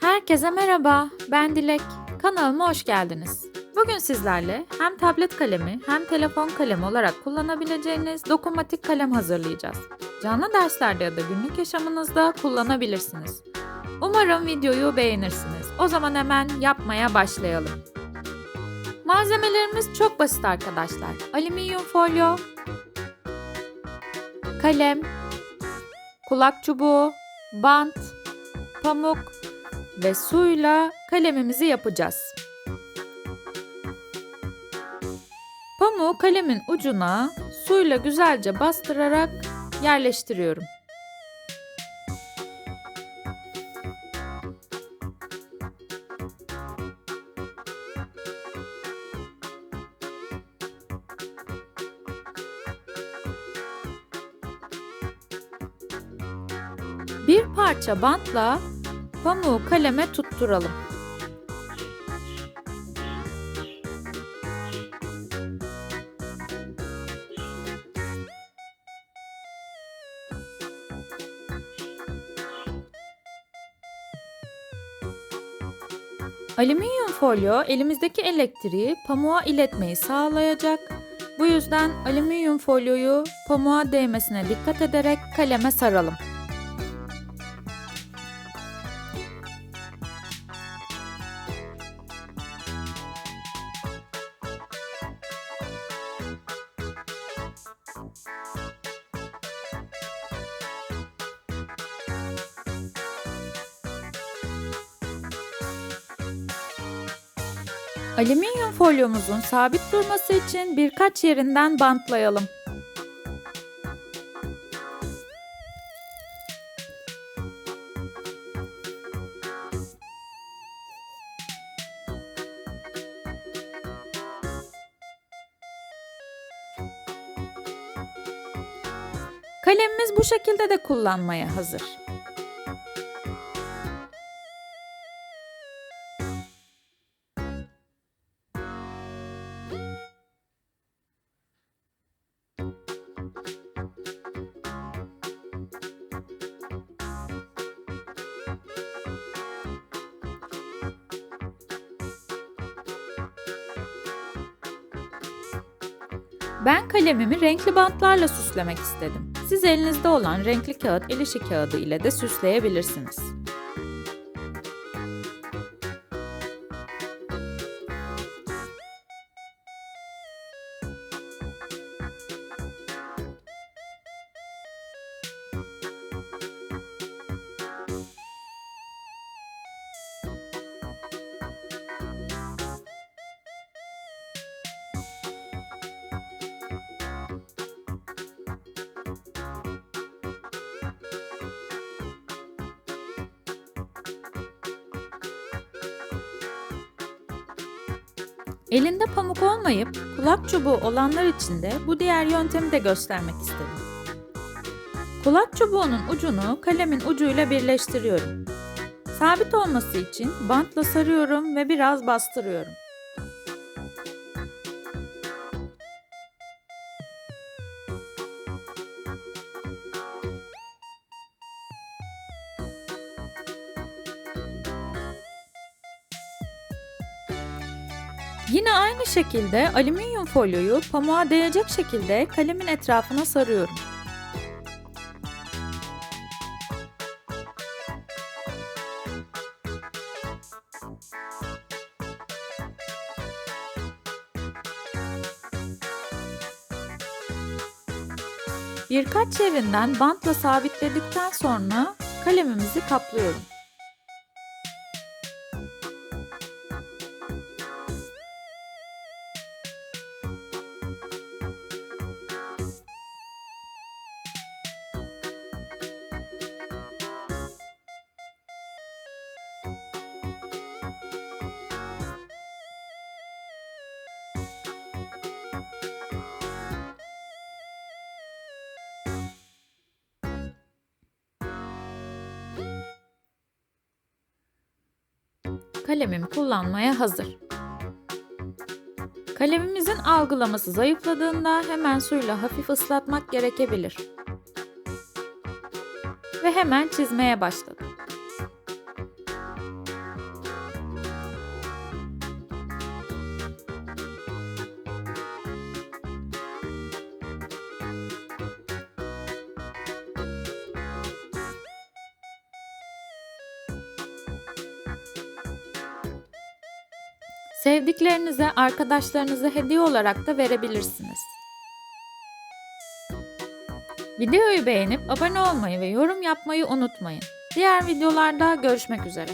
Herkese merhaba, ben Dilek. Kanalıma hoş geldiniz. Bugün sizlerle hem tablet kalemi hem telefon kalemi olarak kullanabileceğiniz dokunmatik kalem hazırlayacağız. Canlı derslerde ya da günlük yaşamınızda kullanabilirsiniz. Umarım videoyu beğenirsiniz. O zaman hemen yapmaya başlayalım. Malzemelerimiz çok basit arkadaşlar. Alüminyum folyo, kalem, kulak çubuğu, bant, pamuk ve suyla kalemimizi yapacağız. Pamuğu kalemin ucuna suyla güzelce bastırarak yerleştiriyorum. Bir parça bantla pamuğu kaleme tutturalım. Alüminyum folyo elimizdeki elektriği pamuğa iletmeyi sağlayacak. Bu yüzden alüminyum folyoyu pamuğa değmesine dikkat ederek kaleme saralım. Alüminyum folyomuzun sabit durması için birkaç yerinden bantlayalım. Kalemimiz bu şekilde de kullanmaya hazır. Ben kalemimi renkli bantlarla süslemek istedim. Siz elinizde olan renkli kağıt el işi kağıdı ile de süsleyebilirsiniz. Elinde pamuk olmayıp kulak çubuğu olanlar için de bu diğer yöntemi de göstermek istedim. Kulak çubuğunun ucunu kalemin ucuyla birleştiriyorum. Sabit olması için bantla sarıyorum ve biraz bastırıyorum. Yine aynı şekilde alüminyum folyoyu pamuğa değecek şekilde kalemin etrafına sarıyorum. Birkaç yerinden bantla sabitledikten sonra kalemimizi kaplıyorum. Kalemim kullanmaya hazır. Kalemimizin algılaması zayıfladığında hemen suyla hafif ıslatmak gerekebilir. Ve hemen çizmeye başladım. Sevdiklerinize, arkadaşlarınıza hediye olarak da verebilirsiniz. Videoyu beğenip abone olmayı ve yorum yapmayı unutmayın. Diğer videolarda görüşmek üzere.